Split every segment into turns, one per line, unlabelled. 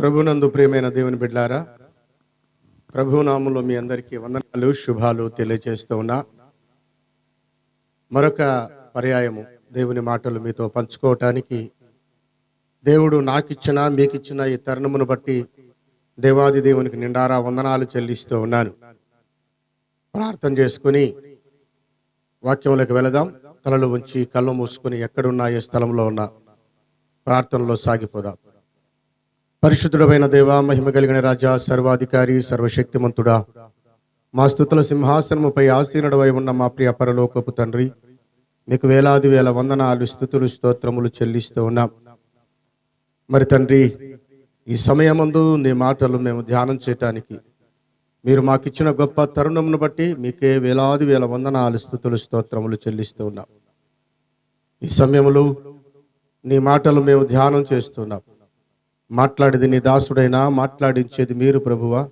ప్రభునందు ప్రియమైన దేవుని బిడ్డారా ప్రభునామంలో మీ అందరికీ వందనాలు శుభాలు తెలియజేస్తూ ఉన్నా. మరొక పర్యాయము దేవుని మాటలు మీతో పంచుకోవటానికి. దేవుడు నాకిచ్చిన మీకిచ్చిన ఈ తరుణమును బట్టి దేవాది దేవునికి నిండారా వందనాలు చెల్లిస్తూ ఉన్నాను. ప్రార్థన చేసుకుని వాక్యంలోకి వెళదాం. తలలు ఉంచి కళ్ళు మూసుకుని ఎక్కడున్నా ఏ స్థలంలో ఉన్నా ప్రార్థనలో సాగిపోదాం. పరిశుద్ధుడమైన దేవా మహిమ కలిగిన రాజా సర్వాధికారి సర్వశక్తిమంతుడా. మా స్థుతుల సింహాసనముపై ఆసీనుడవై ఉన్న మా ప్రియ పరలోకపు తండ్రి మీకు వేలాది వేల వందనాలు స్థుతులు స్తోత్రములు చెల్లిస్తూ ఉన్నాం. మరి తండ్రి ఈ సమయమందు నీ మాటలు మేము ధ్యానం చేయటానికి మీరు మాకిచ్చిన గొప్ప తరుణమును బట్టి మీకే వేలాది వేల వందనాలు స్థుతులు స్తోత్రములు చెల్లిస్తూ ఉన్నాం. ఈ సమయంలో నీ మాటలు మేము ధ్యానం చేస్తున్నాం. మాట్లాడేది నీ దాసుడైనా మాట్లాడించేది మీరు ప్రభువా.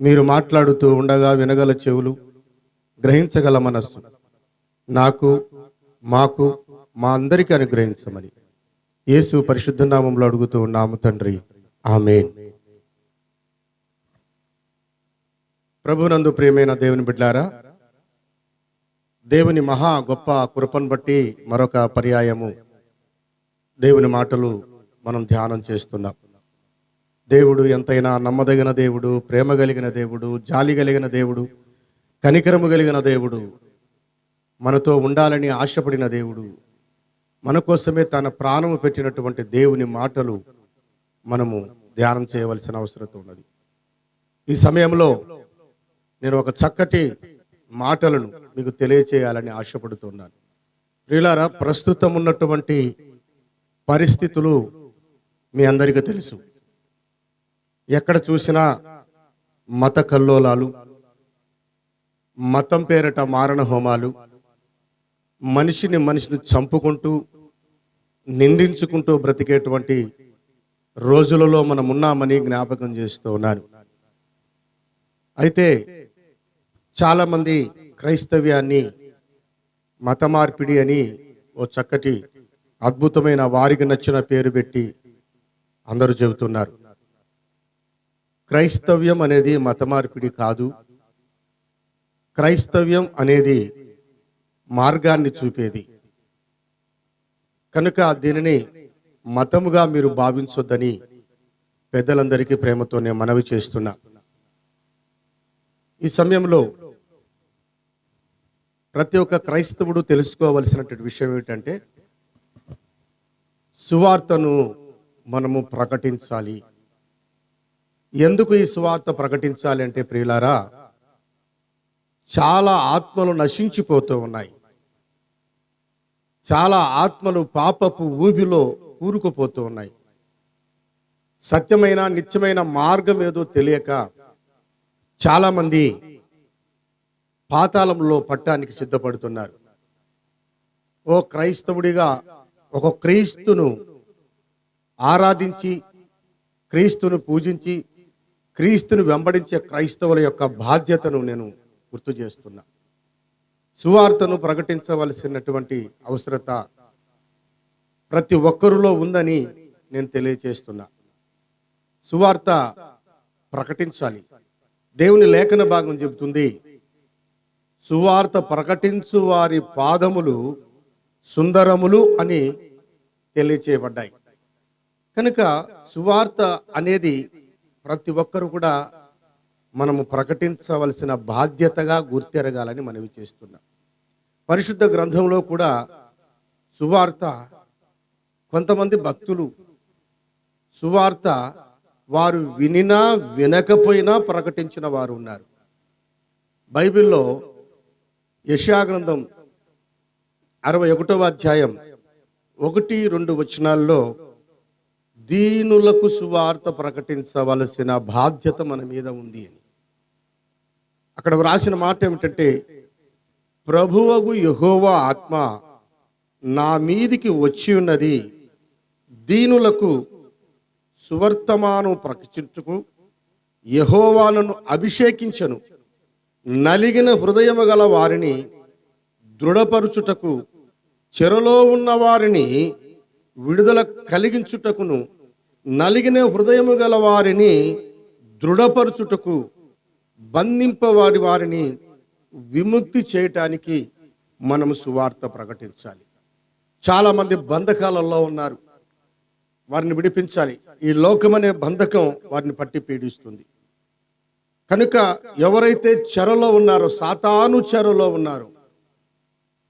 మీరు మాట్లాడుతూ ఉండగా వినగల చెవులు గ్రహించగల మనస్సు. నాకు మాకు మా అందరికీ అనుగ్రహించమని యేసు పరిశుద్ధ నామంలో అడుగుతూ ఉన్నాము తండ్రి. ఆమె ప్రభునందు ప్రియమైన దేవుని బిడ్డారా దేవుని మహా గొప్ప కృపను బట్టి మరొక పర్యాయము దేవుని మాటలు మనం ధ్యానం చేస్తున్నాం. దేవుడు ఎంతైనా నమ్మదగిన దేవుడు ప్రేమ కలిగిన దేవుడు జాలి కలిగిన దేవుడు కనికరము కలిగిన దేవుడు మనతో ఉండాలని ఆశపడిన దేవుడు మన కోసమే తన ప్రాణము పెట్టినటువంటి దేవుని మాటలు మనము ధ్యానం చేయవలసిన అవసరం ఉన్నది. ఈ సమయంలో నేను ఒక చక్కటి మాటలను మీకు తెలియచేయాలని ఆశపడుతున్నాను. ప్రియులారా ప్రస్తుతం ఉన్నటువంటి పరిస్థితులు మీ అందరికీ తెలుసు. ఎక్కడ చూసినా మత కల్లోలాలు మతం పేరిట మారణ హోమాలు మనిషిని మనిషిని చంపుకుంటూ నిందించుకుంటూ బ్రతికేటువంటి రోజులలో మనం ఉన్నామని జ్ఞాపకం చేస్తూ ఉన్నాను. అయితే చాలామంది క్రైస్తవ్యాన్ని మత మార్పిడి అని ఓ చక్కటి అద్భుతమైన వారికి నచ్చిన పేరు పెట్టి అందరూ చెబుతున్నారు. క్రైస్తవ్యం అనేది మత మార్పిడి కాదు. క్రైస్తవ్యం అనేది మార్గాన్ని చూపేది. కనుక దీనిని మతముగా మీరు భావించొద్దని పెద్దలందరికీ ప్రేమతో నేను మనవి చేస్తున్నా. ఈ సమయంలో ప్రతి ఒక్క క్రైస్తవుడు తెలుసుకోవలసినటువంటి విషయం ఏమిటంటే సువార్తను మనము ప్రకటించాలి. ఎందుకు ఈ సువార్త ప్రకటించాలి అంటే ప్రియులారా చాలా ఆత్మలు నశించిపోతూ ఉన్నాయి. చాలా ఆత్మలు పాపపు ఊబిలో కూరుకుపోతూ ఉన్నాయి. సత్యమైన నిత్యమైన మార్గం ఏదో తెలియక చాలామంది పాతాళంలో పట్టానికి సిద్ధపడుతున్నారు. ఓ క్రైస్తవుడిగా ఒక క్రీస్తును ఆరాధించి క్రీస్తును పూజించి క్రీస్తును వెంబడించే క్రైస్తవుల యొక్క బాధ్యతను నేను గుర్తు చేస్తున్నా. సువార్తను ప్రకటించవలసినటువంటి అవసరత ప్రతి ఒక్కరిలో ఉందని నేను తెలియచేస్తున్నా. సువార్త ప్రకటించాలి. దేవుని లేఖన భాగం చెబుతుంది సువార్త ప్రకటించు వారి పాదములు సుందరములు అని తెలియచేయబడ్డాయి. కనుక సువార్త అనేది ప్రతి ఒక్కరు కూడా మనము ప్రకటించవలసిన బాధ్యతగా గుర్తెరగాలని మనవి చేస్తున్నాం. పరిశుద్ధ గ్రంథంలో కూడా సువార్త కొంతమంది భక్తులు సువార్త వారు వినినా వినకపోయినా ప్రకటించిన వారు ఉన్నారు. బైబిల్లో యెషయా గ్రంథం అరవై ఒకటవ అధ్యాయం ఒకటి రెండు వచనాల్లో దీనులకు సువార్త ప్రకటించవలసిన బాధ్యత మన మీద ఉంది అని. అక్కడ వ్రాసిన మాట ఏమిటంటే ప్రభువగు యహోవా ఆత్మ నా మీదికి వచ్చి ఉన్నది దీనులకు సువర్తమానం ప్రకటించుకు యహోవాలను అభిషేకించను నలిగిన హృదయము గల వారిని దృఢపరుచుటకు చెరలో ఉన్న వారిని విడుదల కలిగించుటకును నలిగిన హృదయము గల వారిని దృఢపరచుటకు బంధింపవారి వారిని విముక్తి చేయటానికి మనము సువార్త ప్రకటించాలి. చాలామంది బంధకాలలో ఉన్నారు. వారిని విడిపించాలి. ఈ లోకమనే బంధకం వారిని పట్టి పీడిస్తుంది. కనుక ఎవరైతే చెరలో ఉన్నారో సాతాను చెరలో ఉన్నారో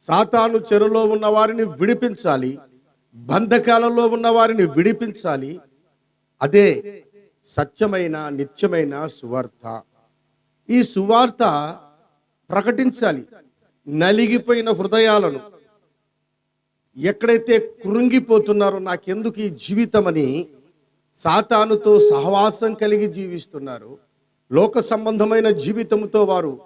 సాతాను చెరలో ఉన్న వారిని విడిపించాలి. బంధకాలంలో ఉన్న వారిని విడిపించాలి. అదే సత్యమైన నిత్యమైన సువార్త. ఈ సువార్త ప్రకటించాలి. నలిగిపోయిన హృదయాలను. ఎక్కడైతే కృంగిపోతున్నారో నాకెందుకు ఈ జీవితం అని సాతానుతో సహవాసం కలిగి జీవిస్తున్నారు. లోక సంబంధమైన జీవితంతో వారు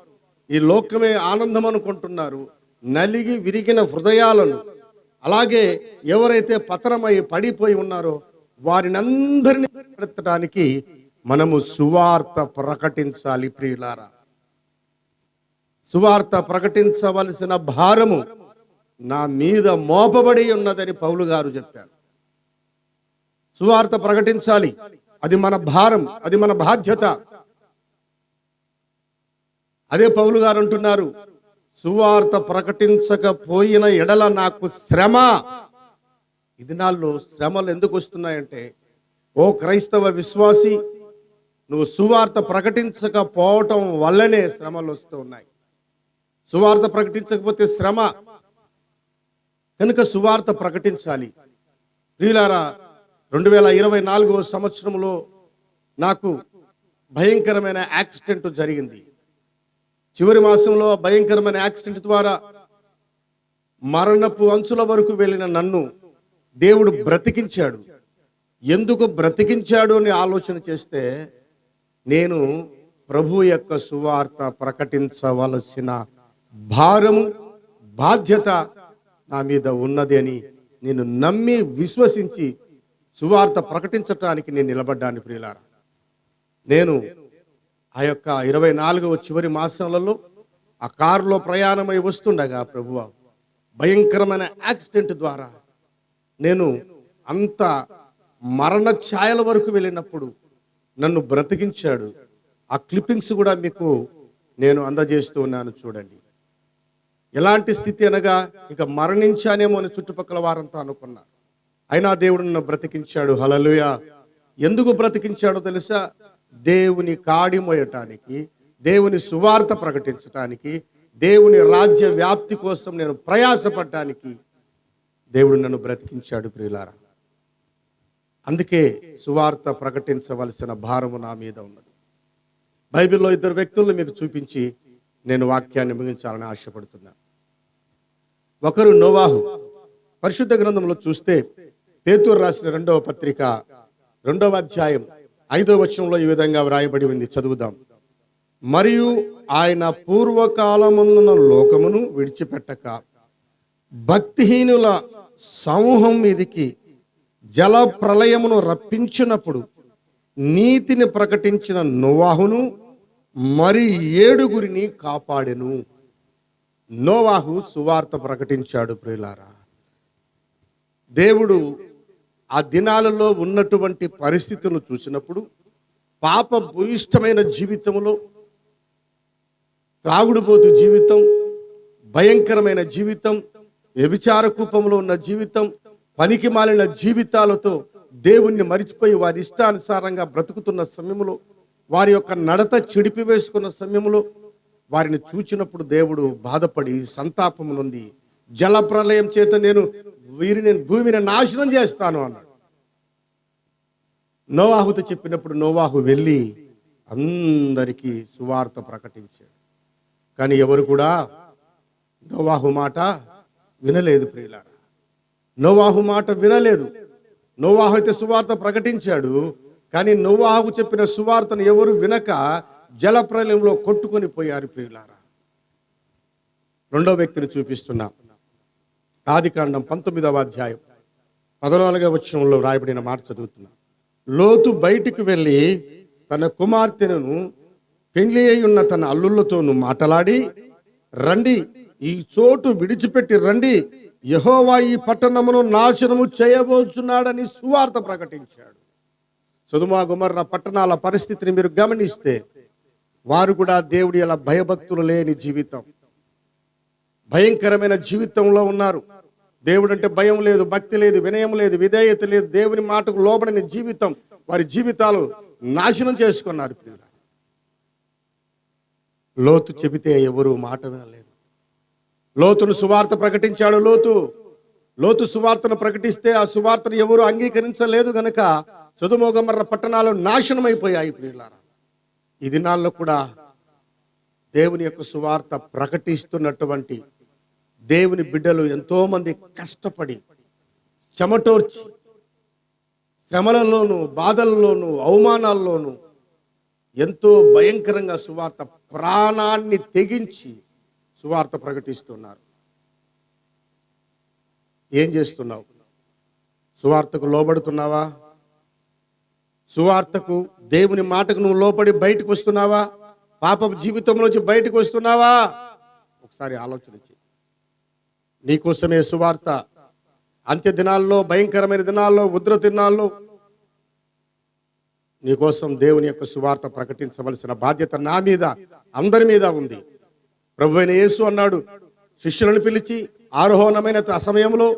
ఈ లోకమే ఆనందం అనుకుంటున్నారు నలిగి విరిగిన హృదయాలను అలాగే ఎవరైతే పతనమై పడిపోయి ఉన్నారో వారిని అందరినీ మనము సువార్త ప్రకటించాలి ప్రియులారా. సువార్త ప్రకటించవలసిన భారము నా మీద మోపబడి ఉన్నదని పౌలు గారు చెప్పారు. సువార్త ప్రకటించాలి. అది మన భారం అది మన బాధ్యత. అదే పౌలు గారు అంటున్నారు. సువార్త ప్రకటించకపోయిన ఎడల నాకు శ్రమ. ఈ దినాల్లో శ్రమలు ఎందుకు వస్తున్నాయంటే ఓ క్రైస్తవ విశ్వాసి నువ్వు సువార్త ప్రకటించకపోవటం వల్లనే శ్రమలు వస్తూ ఉన్నాయి. సువార్త ప్రకటించకపోతే శ్రమ. కనుక సువార్త ప్రకటించాలి. ప్రియులారా రెండు వేల ఇరవై నాలుగవ సంవత్సరంలో నాకు భయంకరమైన యాక్సిడెంట్ జరిగింది. చివరి మాసంలో భయంకరమైన యాక్సిడెంట్ ద్వారా మరణపు అంచుల వరకు వెళ్ళిన నన్ను దేవుడు బ్రతికించాడు. ఎందుకు బ్రతికించాడు అని ఆలోచన చేస్తే నేను ప్రభు యొక్క సువార్త ప్రకటించవలసిన భారము బాధ్యత నా మీద ఉన్నది అని నేను నమ్మి విశ్వసించి సువార్త ప్రకటించటానికి నేను నిలబడ్డాను ప్రియులారా. నేను ఆ యొక్క ఇరవై నాలుగవ చివరి మాసంలో ఆ కారులో ప్రయాణమై వస్తుండగా ప్రభువ భయంకరమైన యాక్సిడెంట్ ద్వారా నేను అంత మరణ ఛాయల వరకు వెళ్ళినప్పుడు నన్ను బ్రతికించాడు. ఆ క్లిప్పింగ్స్ కూడా మీకు నేను అందజేస్తూ ఉన్నాను చూడండి. ఎలాంటి స్థితి అనగా ఇక మరణించానేమో అని చుట్టుపక్కల వారంతా అనుకున్నారు అయినా దేవుడు నన్ను బ్రతికించాడు. హలలుయ ఎందుకు బ్రతికించాడో తెలుసా? దేవుని కాడిమోయటానికి దేవుని సువార్త ప్రకటించటానికి దేవుని రాజ్య వ్యాప్తి కోసం నేను ప్రయాసపడటానికి దేవుడు నన్ను బ్రతికించాడు ప్రియులారా. అందుకే సువార్త ప్రకటించవలసిన భారము నా మీద ఉన్నది. బైబిల్లో ఇద్దరు వ్యక్తులను మీకు చూపించి నేను వాక్యాన్ని ముగించాలని ఆశపడుతున్నాను ఒకరు నోవాహు. పరిశుద్ధ గ్రంథంలో చూస్తే పేతూరు రాసిన రెండవ పత్రిక రెండవ అధ్యాయం ఐదో వచనంలో ఈ విధంగా వ్రాయబడి ఉంది. చదువుదాం. మరియు ఆయన పూర్వకాలమున్న లోకమును విడిచిపెట్టక భక్తిహీనుల సమూహం మీదికి జల ప్రళయమును రప్పించినప్పుడు నీతిని ప్రకటించిన నోవాహును మరి ఏడుగురిని కాపాడెను. నోవాహు సువార్త ప్రకటించాడు ప్రియులారా. దేవుడు ఆ దినాలలో ఉన్నటువంటి పరిస్థితులను చూసినప్పుడు పాప భూయిష్టమైన జీవితంలో త్రాగుడుబోతు జీవితం భయంకరమైన జీవితం వ్యభిచార కూపంలో ఉన్న జీవితం పనికి మాలిన జీవితాలతో దేవుణ్ణి మరిచిపోయి వారి ఇష్టానుసారంగా బ్రతుకుతున్న సమయంలో వారి యొక్క నడత చెడిపి వేసుకున్న సమయంలో వారిని చూచినప్పుడు దేవుడు బాధపడి సంతాపం నుండి జలప్రలయం చేత నేను వీరిని భూమిని నాశనం చేస్తాను అన్నాడు. నోవాహుతో చెప్పినప్పుడు నోవాహు వెళ్ళి అందరికీ సువార్త ప్రకటించాడు. కానీ ఎవరు కూడా నోవాహు మాట వినలేదు ప్రియులారా. నోవాహు మాట వినలేదు. నోవాహు అయితే సువార్త ప్రకటించాడు. కానీ నోవాహు చెప్పిన సువార్తను ఎవరు వినక జలప్రలయంలో కొట్టుకొని పోయారు ప్రియులారా. రెండో వ్యక్తిని చూపిస్తున్నా. ఆదికాండం పంతొమ్మిదవ అధ్యాయం పదనాలుగవ వచనంలో రాయబడిన మాట చదువుతున్నా. లోతు బయటికి వెళ్ళి తన కుమార్తెను పెండ్లి అయి ఉన్న తన అల్లుళ్ళతోను మాటలాడి రండి ఈ చోటు విడిచిపెట్టి రండి యహోవా ఈ పట్టణమును నాశనము చేయబోచున్నాడని సువార్త ప్రకటించాడు. సుధుమా గుమర్ర పట్టణాల పరిస్థితిని మీరు గమనిస్తే వారు కూడా దేవుడి అలా భయభక్తులు లేని జీవితం. భయంకరమైన జీవితంలో ఉన్నారు. దేవుడు అంటే భయం లేదు భక్తి లేదు వినయం లేదు విధేయత లేదు. దేవుని మాటకు లోబడిన జీవితం వారి జీవితాలు నాశనం చేసుకున్నారు ప్రియుల లోతు చెబితే ఎవరు మాట వినలేదు. లోతును సువార్త ప్రకటించాడు లోతు. లోతు సువార్తను ప్రకటిస్తే ఆ సువార్తను ఎవరు అంగీకరించలేదు గనక చదుమోగమర్ర పట్టణాలు నాశనమైపోయాయి ప్రియులారా. ఈ దినాల్లో కూడా దేవుని యొక్క సువార్త ప్రకటిస్తున్నటువంటి దేవుని బిడ్డలు ఎంతోమంది కష్టపడి చెమటోర్చి శ్రమలలోను బాధల్లోను అవమానాల్లోనూ ఎంతో భయంకరంగా సువార్త ప్రాణాన్ని తెగించి సువార్త ప్రకటిస్తున్నారు. ఏం చేస్తున్నావు? సువార్తకు లోబడుతున్నావా? సువార్తకు దేవుని మాటకు నువ్వు లోపడి బయటకు వస్తున్నావా? పాప జీవితంలోంచి బయటకు వస్తున్నావా? ఒకసారి ఆలోచన చేయి. నీకోసమే సువార్త. అంత్య దినాల్లో భయంకరమైన దినాల్లో ఉద్ర దినాల్లో నీకోసం దేవుని యొక్క సువార్త ప్రకటించవలసిన బాధ్యత నా మీద అందరి మీద ఉంది. ప్రభు అయిన యేసు అన్నాడు శిష్యులను పిలిచి ఆరోహణమైన సమయంలో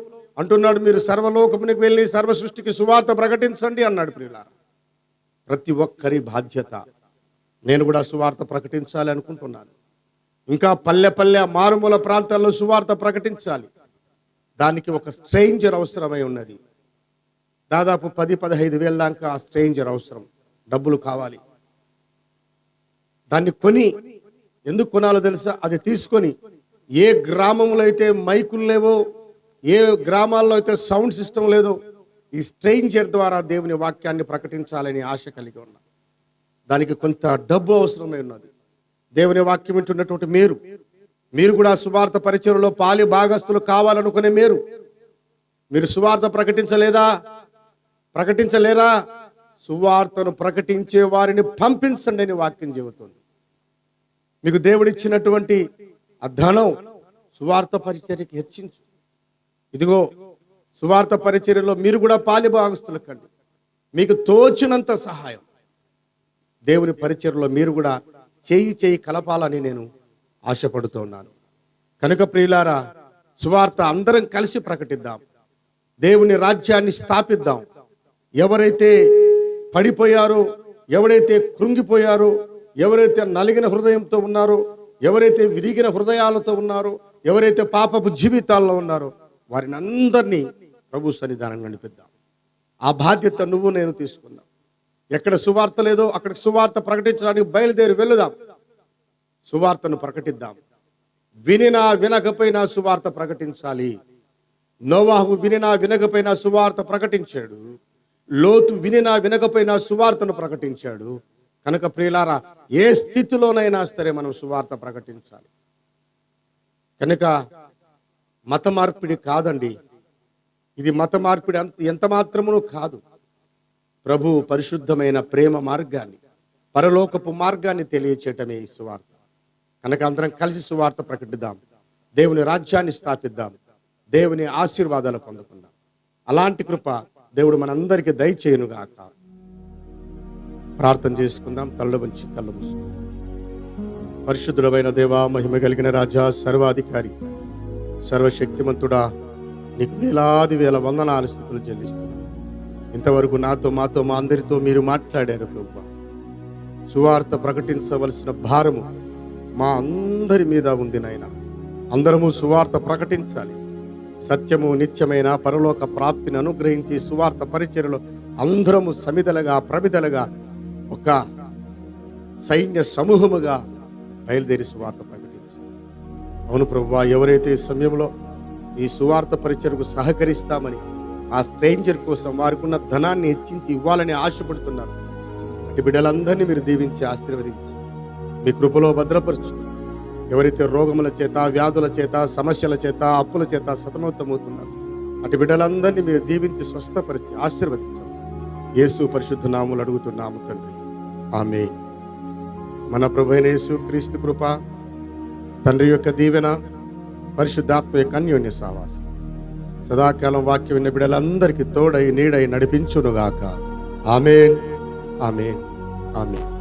అంటున్నాడు మీరు సర్వలోకమునికి వెళ్ళి సర్వ సృష్టికి సువార్త ప్రకటించండి అన్నాడు ప్రియుల ప్రతి ఒక్కరి బాధ్యత. నేను కూడా సువార్త ప్రకటించాలి అనుకుంటున్నాను. ఇంకా పల్లె పల్లె మారుమూల ప్రాంతాల్లో సువార్త ప్రకటించాలి. దానికి ఒక స్ట్రేంజర్ అవసరమై ఉన్నది. దాదాపు పది పదహైదు వేల దాకా ఆ స్ట్రేంజర్ అవసరం. డబ్బులు కావాలి. దాన్ని కొని ఎందుకు కొనాలో తెలుసా? అది తీసుకొని ఏ గ్రామంలో అయితే మైకులు లేవో ఏ గ్రామాల్లో అయితే సౌండ్ సిస్టమ్ లేదో ఈ స్ట్రేంజర్ ద్వారా దేవుని వాక్యాన్ని ప్రకటించాలని ఆశ కలిగి ఉన్నా. దానికి కొంత డబ్బు అవసరమై ఉన్నది. దేవుని వాక్యం వింటున్నటువంటి మీరు మీరు కూడా సువార్త పరిచయలో పాలి భాగస్తులు కావాలనుకునే మీరు. మీరు సువార్త ప్రకటించలేదా? ప్రకటించలేరా? సువార్తను ప్రకటించే వారిని పంపించండి అని వాక్యం చెబుతుంది. మీకు దేవుడిచ్చినటువంటి ఆ ధనం సువార్త పరిచర్యకి హెచ్చించు. ఇదిగో సువార్త పరిచర్యలో మీరు కూడా పాలి భాగస్తులు కండి. మీకు తోచినంత సహాయం. దేవుని పరిచర్లో మీరు కూడా చేయి చేయి కలపాలని నేను ఆశపడుతున్నాను కనుక ప్రియులారా సువార్త అందరం కలిసి ప్రకటిద్దాం. దేవుని రాజ్యాన్ని స్థాపిద్దాం. ఎవరైతే పడిపోయారో ఎవరైతే కృంగిపోయారో ఎవరైతే నలిగిన హృదయంతో ఉన్నారో ఎవరైతే విరిగిన హృదయాలతో ఉన్నారో ఎవరైతే పాపపు జీవితాల్లో ఉన్నారో వారిని అందరినీ ప్రభు సన్నిధానం నడిపిద్దాం. ఆ బాధ్యత నువ్వు నేను తీసుకుందాం ఎక్కడ సువార్త లేదో అక్కడ సువార్త ప్రకటించడానికి బయలుదేరి వెళుదాం సువార్తను ప్రకటిద్దాం. వినినా వినకపోయినా సువార్త ప్రకటించాలి. నోవాహు వినినా వినకపోయినా సువార్త ప్రకటించాడు. లోతు వినినా వినకపోయినా సువార్తను ప్రకటించాడు. కనుక ప్రియులారా ఏ స్థితిలోనైనా సరే మనం సువార్త ప్రకటించాలి. కనుక మత మార్పిడి కాదండి. ఇది మత మార్పిడి అంత ఎంత మాత్రమును కాదు. ప్రభు పరిశుద్ధమైన ప్రేమ మార్గాన్ని పరలోకపు మార్గాన్ని తెలియచేయటమే ఈ సువార్త. కనుక అందరం కలిసి సువార్త ప్రకటిద్దాం. దేవుని రాజ్యాన్ని స్థాపిద్దాం. దేవుని ఆశీర్వాదాలు పొందుకుందాం. అలాంటి కృప దేవుడు మనందరికీ దయచేయునుగాక. ప్రార్థన చేసుకుందాం. తల్ల వంచి కళ్ళు మూసుకుందాం. పరిశుద్ధుడమైన దేవా మహిమ కలిగిన రాజా సర్వాధికారి సర్వశక్తిమంతుడా నీకు వేలాది వేల వందనాలు స్థితులు చెల్లిస్తున్నాను ఇంతవరకు నాతో మాతో మా అందరితో మీరు మాట్లాడారు ప్రభు. సువార్త ప్రకటించవలసిన భారము మా అందరి మీద ఉంది నాయన. అందరము సువార్త ప్రకటించాలి. సత్యము నిత్యమైన పరలోక ప్రాప్తిని అనుగ్రహించి సువార్త పరిచయలో అందరము సమిదలుగా ప్రమిదలుగా ఒక సైన్య సమూహముగా బయలుదేరి సువార్త ప్రకటించాలి. అవును ప్రభు ఎవరైతే ఈ సమయంలో ఈ సువార్త పరిచయకు సహకరిస్తామని ఆ స్ట్రేంజర్ కోసం వారికున్న ధనాన్ని హెచ్చించి ఇవ్వాలని ఆశపడుతున్నారు. అటు బిడ్డలందరినీ మీరు దీవించి ఆశీర్వదించి మీ కృపలో భద్రపరచు. ఎవరైతే రోగముల చేత వ్యాధుల చేత సమస్యల చేత అప్పుల చేత సతమతమవుతున్నారు అటు బిడ్డలందరినీ మీరు దీవించి స్వస్థపరిచి ఆశీర్వదించాలి యేసు పరిశుద్ధ నాములు అడుగుతున్నాము తండ్రి. ఆమె మన ప్రభు అయిన యేసు క్రీస్తు కృప తండ్రి యొక్క దీవెన పరిశుద్ధాత్మ యొక్క అన్యోన్య సావాసం. సదాకాలం వాక్యం విన్న బిడ్డలందరికీ తోడై నీడై నడిపించునుగాక. ఆమెన్. ఆమె ఆమె